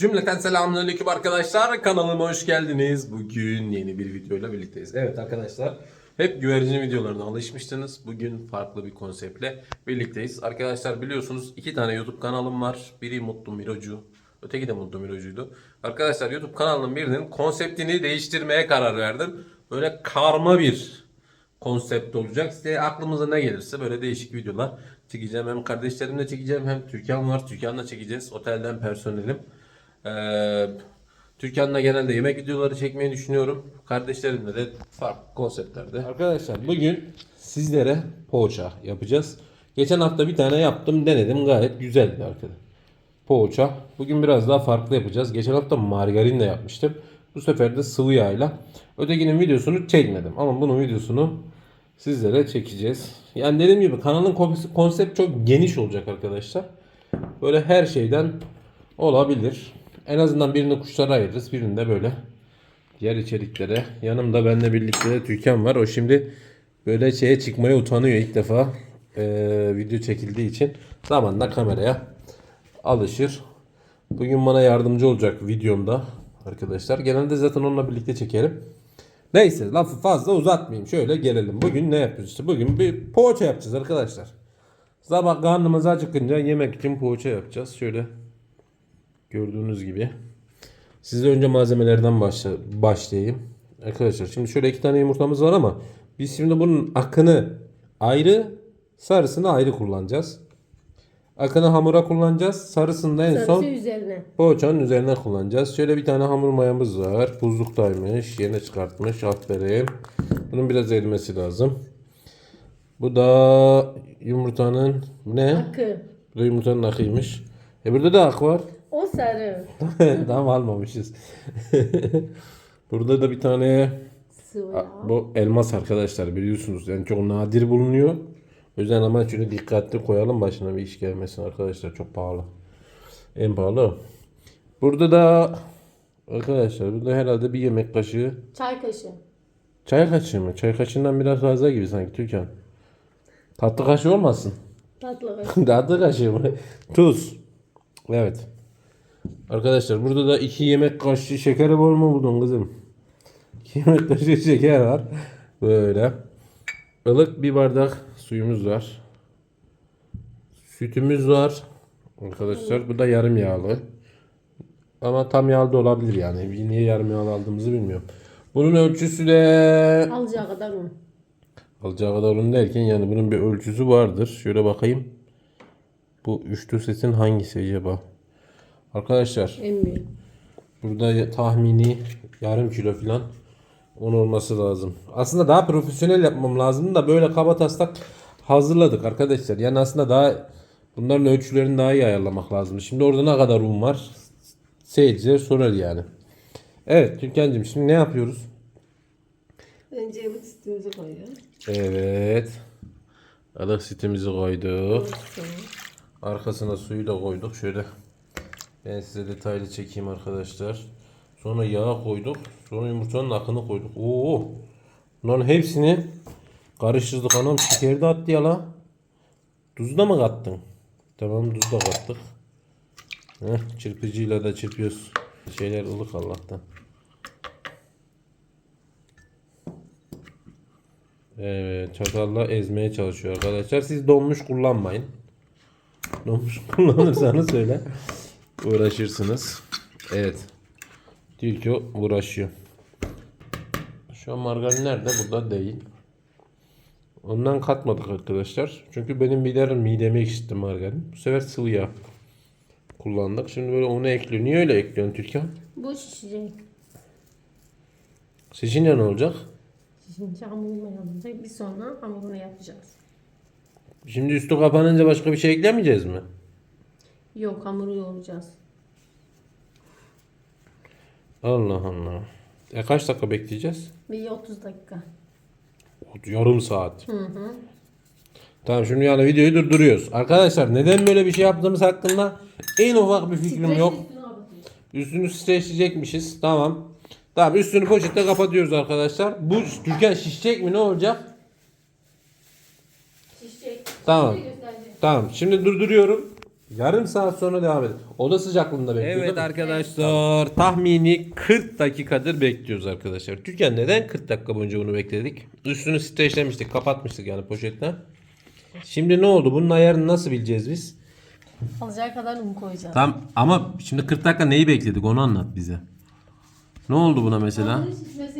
Cümleten selamünaleyküm arkadaşlar. Kanalıma hoş geldiniz. Bugün yeni bir videoyla birlikteyiz. Evet arkadaşlar. Hep güvercin videolarına alışmıştınız. Bugün farklı bir konseptle birlikteyiz. Arkadaşlar biliyorsunuz iki tane YouTube kanalım var. Biri Mutlu Mirocu. Öteki de Mutlu Mirocu'ydu. Arkadaşlar YouTube kanalının birinin konseptini değiştirmeye karar verdim. Böyle karma bir konsept olacak. Size aklımıza ne gelirse böyle değişik videolar çekeceğim. Hem kardeşlerimle çekeceğim hem Türkan var. Türkan'la çekeceğiz. Otelden personelim. Ee, Türkan'la genelde yemek videoları çekmeyi düşünüyorum. Kardeşlerimle de farklı konseptlerde. Arkadaşlar bugün sizlere poğaça yapacağız. Geçen hafta bir tane yaptım denedim gayet güzeldi arkadaşlar. Poğaça. Bugün biraz daha farklı yapacağız. Geçen hafta margarinle yapmıştım. Bu sefer de sıvı yağla. Ötekinin videosunu çekmedim. Ama bunun videosunu sizlere çekeceğiz. Yani dediğim gibi kanalın kons- konsept çok geniş olacak arkadaşlar. Böyle her şeyden olabilir. En azından birini kuşlara ayırırız. Birini de böyle diğer içeriklere. Yanımda benimle birlikte de Türkan var. O şimdi böyle şeye çıkmaya utanıyor ilk defa. eee, video çekildiği için. Zamanla kameraya alışır. Bugün bana yardımcı olacak videomda arkadaşlar. Genelde zaten onunla birlikte çekerim. Neyse lafı fazla uzatmayayım. Şöyle gelelim. Bugün ne yapıyoruz işte? Bugün bir poğaça yapacağız arkadaşlar. Sabah karnımız acıkınca yemek için poğaça yapacağız. Şöyle gördüğünüz gibi. Size önce malzemelerden başla, başlayayım. Arkadaşlar şimdi şöyle iki tane yumurtamız var ama biz şimdi bunun akını ayrı, sarısını ayrı kullanacağız. Akını hamura kullanacağız. Sarısını da en son Sarısı üzerine. Poğaçanın üzerine kullanacağız. Şöyle bir tane hamur mayamız var. Buzluktaymış. Yeni çıkartmış. Aferin. Bunun biraz erimesi lazım. Bu da yumurtanın ne? Akı. Bu da yumurtanın akıymış. E burada da ak var. O sarı. Tamam almamışız. burada da bir tane Sıvı bu elmas arkadaşlar biliyorsunuz. Yani çok nadir bulunuyor. O yüzden ama şunu dikkatli koyalım başına bir iş gelmesin arkadaşlar. Çok pahalı. En pahalı. Burada da arkadaşlar burada herhalde bir yemek kaşığı Çay kaşığı. çay kaşığı mı? Çay kaşığından biraz fazla gibi sanki Türkan. Tatlı kaşığı olmasın. Tatlı kaşığı. Tatlı kaşığı mı? Tuz. Evet. Arkadaşlar burada da iki yemek kaşığı şekeri var mı buldun kızım? İki yemek kaşığı şeker var. Böyle. Ilık bir bardak suyumuz var. Sütümüz var. Arkadaşlar bu da yarım yağlı. Ama tam yağlı da olabilir yani. Niye yarım yağlı aldığımızı bilmiyorum. Bunun ölçüsü de Alacağı kadar un. Alacağı kadar un derken yani bunun bir ölçüsü vardır. Şöyle bakayım. Bu üçlü setin hangisi acaba? Arkadaşlar En büyük. burada tahmini yarım kilo falan un olması lazım. Aslında daha profesyonel yapmam lazım da böyle kaba taslak hazırladık arkadaşlar. Yani aslında daha bunların ölçülerini daha iyi ayarlamak lazım. Şimdi orada ne kadar un var? Seyirciler sorar yani. Evet Türkan'cığım şimdi ne yapıyoruz? Önce ılık sütümüzü koyuyoruz. Evet. Alık sütümüzü koyduk. Arkasına suyu da koyduk. Şöyle ben size detaylı çekeyim arkadaşlar. Sonra yağ koyduk. Sonra yumurtanın akını koyduk. Oo. Bunların hepsini karıştırdık. Anam şekeri de attı ya la. Tuzu da mı kattın? Tamam tuz da kattık. Heh, çırpıcıyla da çırpıyoruz. Şeyler ılık Allah'tan. Evet çatalla ezmeye çalışıyor arkadaşlar. Siz donmuş kullanmayın. Donmuş kullanırsanız öyle uğraşırsınız. Evet. Diyor ki o uğraşıyor. Şu an margarin nerede? Burada değil. Ondan katmadık arkadaşlar. Çünkü benim midem mideme ekşitti margarin. Bu sefer sıvı yağ kullandık. Şimdi böyle onu ekliyor. Niye öyle ekliyorsun Türkan? bu şişecek. Şişince ne olacak? Şişince hamurunu yapacak. Bir sonra hamurunu yapacağız. Şimdi üstü kapanınca başka bir şey eklemeyeceğiz mi? Yok hamuru yoğuracağız. Allah Allah. E kaç dakika bekleyeceğiz? Bir 30 dakika. Yarım saat. Tamam şimdi yani videoyu durduruyoruz. Arkadaşlar neden böyle bir şey yaptığımız hakkında en ufak bir fikrim yok. Üstünü streçleyecekmişiz. Tamam. Tamam üstünü poşette kapatıyoruz arkadaşlar. Bu Türkan şişecek mi ne olacak? Şişecek. Tamam. Göstereceğim. Tamam şimdi durduruyorum. Yarım saat sonra devam edelim. Oda sıcaklığında bekliyoruz. Evet arkadaşlar tahmini 40 dakikadır bekliyoruz arkadaşlar. Türkan neden 40 dakika boyunca bunu bekledik? Üstünü streçlemiştik kapatmıştık yani poşetle. Şimdi ne oldu? Bunun ayarını nasıl bileceğiz biz? Alacağı kadar un koyacağız. Tam ama şimdi 40 dakika neyi bekledik onu anlat bize. Ne oldu buna mesela? Hamurun şişmesini.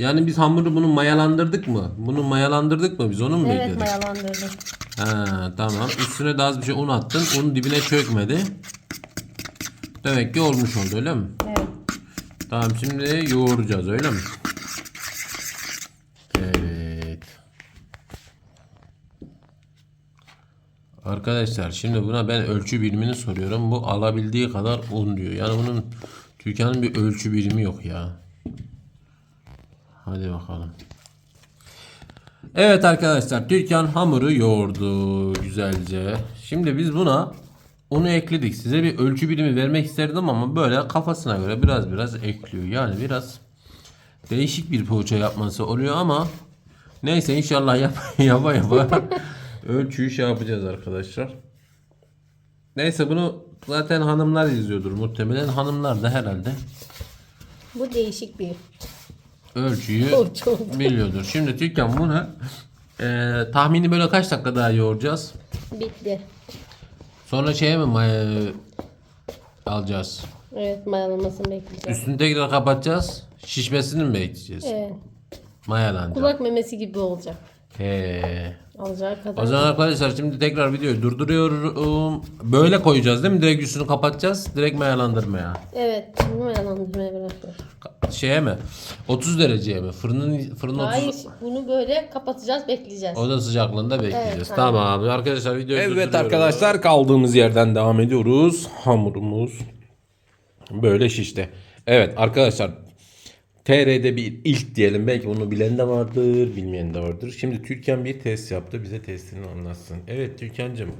Yani biz hamuru bunu mayalandırdık mı? Bunu mayalandırdık mı biz onu mu Evet bekledik? mayalandırdım. Ha, tamam. Üstüne de az bir şey un attın. Un dibine çökmedi. Demek ki olmuş oldu öyle mi? Evet. Tamam şimdi yoğuracağız öyle mi? Evet. Arkadaşlar şimdi buna ben ölçü birimini soruyorum. Bu alabildiği kadar un diyor. Yani bunun Türkiye'nin bir ölçü birimi yok ya. Hadi bakalım. Evet arkadaşlar Türkan hamuru yoğurdu güzelce. Şimdi biz buna unu ekledik. Size bir ölçü birimi vermek isterdim ama böyle kafasına göre biraz biraz ekliyor. Yani biraz değişik bir poğaça yapması oluyor ama neyse inşallah yap yapa yapa ölçüyü şey yapacağız arkadaşlar. Neyse bunu zaten hanımlar izliyordur muhtemelen. Hanımlar da herhalde Bu değişik bir ölçüyü biliyordur. Şimdi Türkan bunu e, tahmini böyle kaç dakika daha yoğuracağız? Bitti. Sonra şeye mi maya alacağız? Evet mayalamasını bekleyeceğiz. Üstünü tekrar kapatacağız. Şişmesini mi bekleyeceğiz? Evet. Mayalanacak. Kulak memesi gibi olacak. He. Kadar. O zaman arkadaşlar şimdi tekrar videoyu durduruyorum. Böyle koyacağız değil mi? Direkt üstünü kapatacağız. Direkt mayalandırmaya. Evet. Şimdi mayalandırmaya bırakıyorum. Şeye mi? 30 dereceye mi? Fırının fırın 30 Hayır. Bunu böyle kapatacağız bekleyeceğiz. Oda sıcaklığında bekleyeceğiz. Evet, tamam arkadaşlar videoyu Evet arkadaşlar kaldığımız yerden devam ediyoruz. Hamurumuz böyle şişti. Evet arkadaşlar TR'de bir ilk diyelim. Belki bunu bilen de vardır, bilmeyen de vardır. Şimdi Türkan bir test yaptı. Bize testini anlatsın. Evet Türkan'cığım.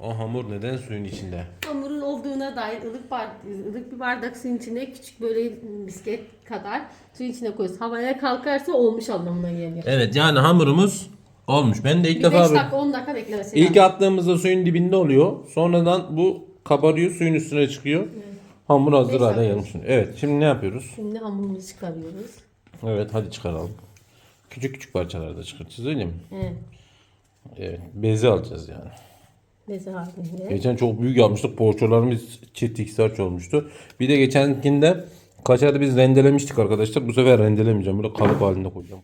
O hamur neden suyun içinde? Hamurun olduğuna dair ılık, bar, ılık bir bardak suyun içine küçük böyle misket kadar suyun içine koyuyoruz. Havaya kalkarsa olmuş anlamına geliyor. Evet yani hamurumuz olmuş. Ben de ilk Bir 5 defa dakika 10 dakika beklemesi İlk attığımızda suyun dibinde oluyor. Sonradan bu kabarıyor, suyun üstüne çıkıyor. Hamur hazır Beş hale gelmiş. Evet, şimdi ne yapıyoruz? Şimdi hamurumuzu çıkarıyoruz. Evet, hadi çıkaralım. Küçük küçük parçalarda çıkartacağız öyle mi? Evet. Evet, bezi alacağız yani. Beze halinde. Geçen çok büyük yapmıştık. Poğaçalarımız çift iksaç olmuştu. Bir de geçenkinde kaçarda biz rendelemiştik arkadaşlar. Bu sefer rendelemeyeceğim. Böyle kalıp halinde koyacağım.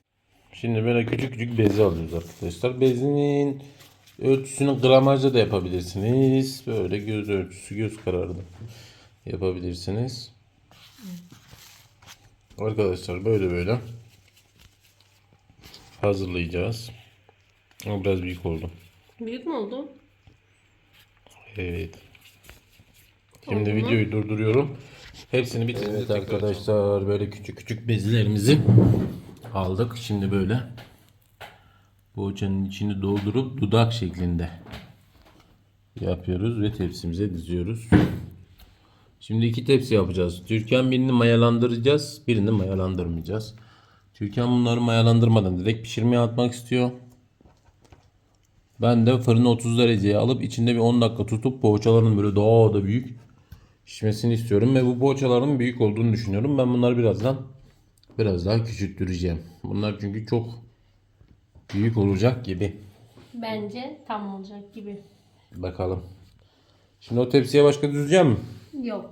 Şimdi böyle küçük küçük bezi alıyoruz arkadaşlar. Bezinin ölçüsünü gramajda da yapabilirsiniz. Böyle göz ölçüsü, göz kararı yapabilirsiniz. Arkadaşlar böyle böyle hazırlayacağız. Ama biraz büyük oldu. Büyük mü oldu? Evet. Şimdi videoyu durduruyorum. Hepsini bitirdik evet, arkadaşlar. Böyle küçük küçük bezilerimizi aldık. Şimdi böyle poğaçanın içini doldurup dudak şeklinde yapıyoruz ve tepsimize diziyoruz. Şimdi iki tepsi yapacağız. Türkan birini mayalandıracağız, birini mayalandırmayacağız. Türkan bunları mayalandırmadan direkt pişirmeye atmak istiyor. Ben de fırını 30 dereceye alıp içinde bir 10 dakika tutup poğaçaların böyle daha da büyük pişmesini istiyorum ve bu poğaçaların büyük olduğunu düşünüyorum. Ben bunları birazdan biraz daha küçülttüreceğim. Bunlar çünkü çok büyük olacak gibi. Bence tam olacak gibi. Bakalım. Şimdi o tepsiye başka düzeceğim mi? Yok.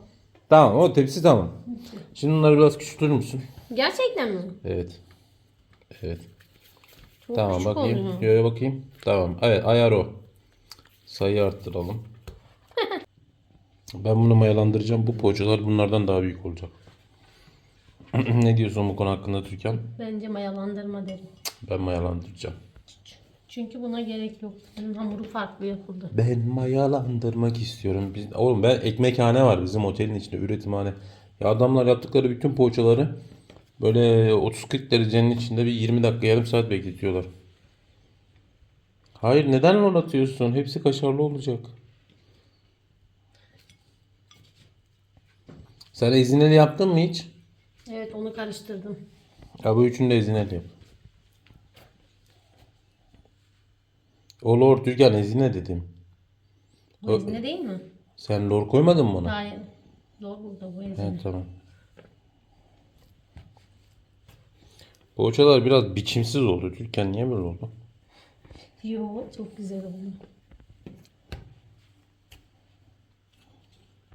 Tamam o tepsi tamam. Şimdi bunları biraz küçültür müsün? Gerçekten mi? Evet. Evet. Çok Tamam küçük bakayım. Şöyle bakayım. Tamam. Evet ayar o. Sayı arttıralım. ben bunu mayalandıracağım. Bu poğaçalar bunlardan daha büyük olacak. ne diyorsun bu konu hakkında Türkan? Bence mayalandırma derim. Ben mayalandıracağım. Çünkü buna gerek yok. Bunun hamuru farklı yapıldı. Ben mayalandırmak istiyorum. Biz, oğlum ben ekmekhane var bizim otelin içinde üretimhane. Ya adamlar yaptıkları bütün poğaçaları böyle 30-40 derecenin içinde bir 20 dakika yarım saat bekletiyorlar. Hayır neden atıyorsun? Hepsi kaşarlı olacak. Sen ezineli yaptın mı hiç? Evet onu karıştırdım. Ya bu üçünü de ezineli yap. Olur Türkan ezine dedim. Bu ezine değil mi? Sen lor koymadın mı ona? Hayır. Zor burada bu ezine. Evet tamam. Poğaçalar biraz biçimsiz oldu. Türkan niye böyle oldu? Yo çok güzel oldu.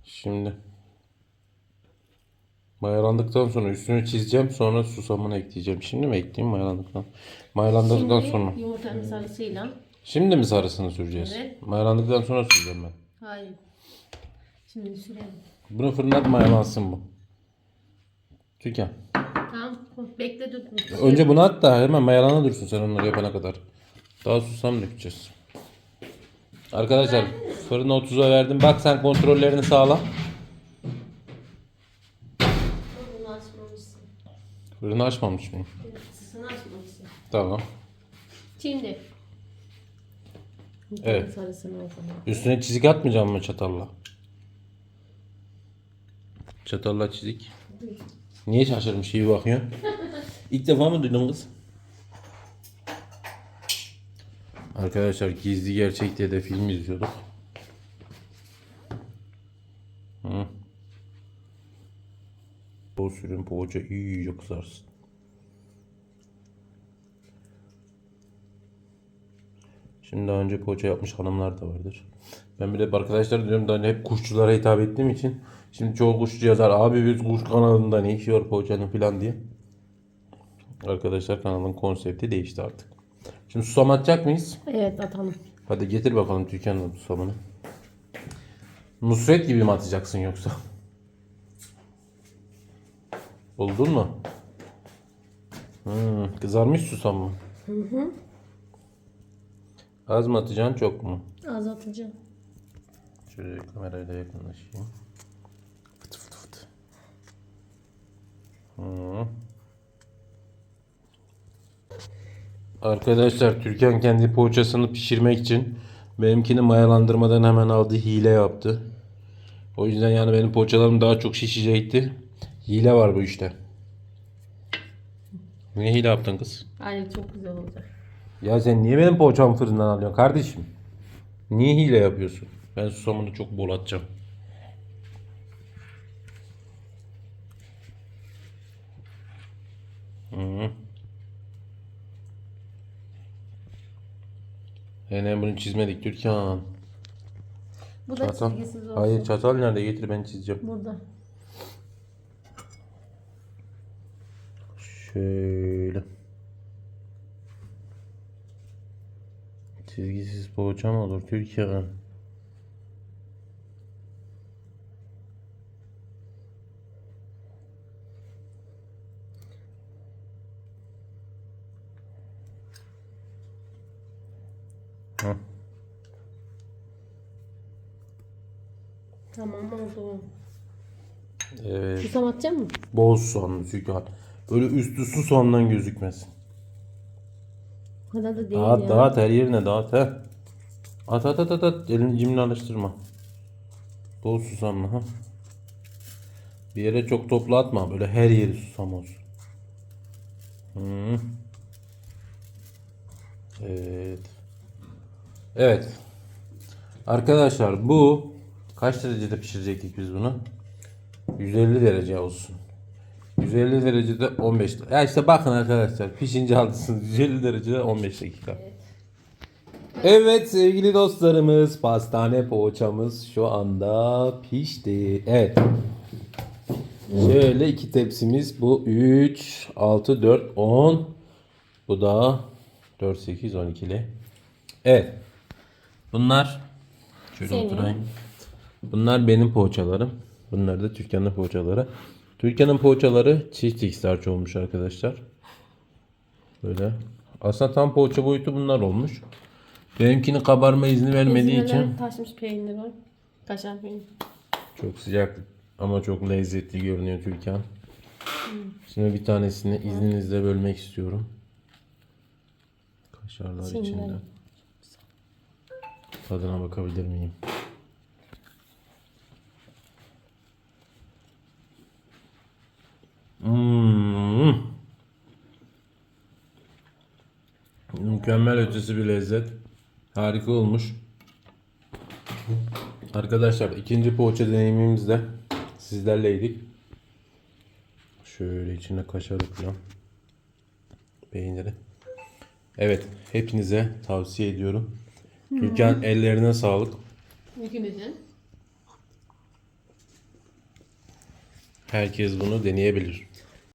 Şimdi mayalandıktan sonra üstünü çizeceğim. Sonra susamını ekleyeceğim. Şimdi mi ekleyeyim mayalandıktan? Mayalandıktan Şimdi sonra. yumurtanın sarısıyla. Şimdi mi sarısını süreceğiz? Evet. Mayalandıktan sonra süreceğim ben. Hayır. Şimdi sürelim. Bunu fırına at mayalansın bu. Türkan. Tamam. Bekle dur. Önce bunu at da hemen mayalana dursun sen onları yapana kadar. Daha susam dökeceğiz. Arkadaşlar fırına 30'a verdim. Bak sen kontrollerini sağla. Bunu açmamışsın. Fırını açmamış mıyım? Sısını açmamışsın. Tamam. Şimdi. Evet. Sarısını o zaman. Üstüne çizik atmayacağım mı çatalla? Çatalla çizik. Niye şaşırmış iyi bakıyorsun? İlk defa mı duydun kız? Arkadaşlar gizli gerçek diye de film izliyorduk. Hı. Bol sürün poğaça iyice kızarsın. Şimdi daha önce poğaça yapmış hanımlar da vardır. Ben bir de arkadaşlar diyorum da hani hep kuşçulara hitap ettiğim için şimdi çoğu kuşçu yazar abi biz kuş kanalında ne iş var poğaçanın falan diye. Arkadaşlar kanalın konsepti değişti artık. Şimdi susam atacak mıyız? Evet atalım. Hadi getir bakalım Türkan'ın susamını. Nusret gibi mi atacaksın yoksa? Buldun mu? Hmm, kızarmış susam mı? Hı hı. Az mı atacaksın çok mu? Az atacağım. Şöyle kamerayla yakınlaşayım. Fıt fıt fıt. Hı. Arkadaşlar Türkan kendi poğaçasını pişirmek için benimkini mayalandırmadan hemen aldı hile yaptı. O yüzden yani benim poğaçalarım daha çok şişecekti. Hile var bu işte. Niye hile yaptın kız? Hayır çok güzel olacak. Ya sen niye benim poğaçamı fırından alıyorsun kardeşim? Niye hile yapıyorsun? Ben susamını çok bol atacağım. Hı. Hemen bunu çizmedik Türkan. Bu da Çatal. çizgisiz olsun. Hayır çatal nerede? Getir ben çizeceğim. Burada. Şöyle. Çizgisiz poğaça mı olur Türkiye? Hı. Tamam oldu. Evet. Susam atacak mı? Bol soğanlı Türkan. Böyle üstü su soğandan gözükmesin. Kadar da değil Dağıt ya. dağıt her yerine dağıt he. At at at at at. Elini cimri alıştırma. Bol susamlı ha. Bir yere çok toplu atma. Böyle her yeri susam olsun. Hı. Evet. Evet. Arkadaşlar bu kaç derecede pişirecektik biz bunu? 150 derece olsun. 150 derecede 15 dakika. Ya işte bakın arkadaşlar pişince alışsınız. 150 derecede 15 dakika. Evet sevgili dostlarımız pastane poğaçamız şu anda pişti. Evet. Şöyle iki tepsimiz bu 3, 6, 4, 10. Bu da 4, 8, 12'li. Evet. Bunlar şöyle Senin. oturayım. Bunlar benim poğaçalarım. Bunlar da Türkan'ın poğaçaları. Türkan'ın poğaçaları çift ikstarç olmuş arkadaşlar. Böyle. Aslında tam poğaça boyutu bunlar olmuş. Benimkini kabarma izni vermediği için taşmış peynir var. Kaşar peynir. çok sıcak ama çok lezzetli görünüyor Türkan. Şimdi bir tanesini izninizle bölmek istiyorum. Kaşarlar Şimdi. içinde. Tadına bakabilir miyim? Hmm. Mükemmel ötesi bir lezzet. Harika olmuş. Arkadaşlar ikinci poğaça deneyimimizde sizlerleydik. Şöyle içine kaşarı falan. Peyniri. Evet hepinize tavsiye ediyorum. Türkan ellerine sağlık. İkimizin. Herkes bunu deneyebilir.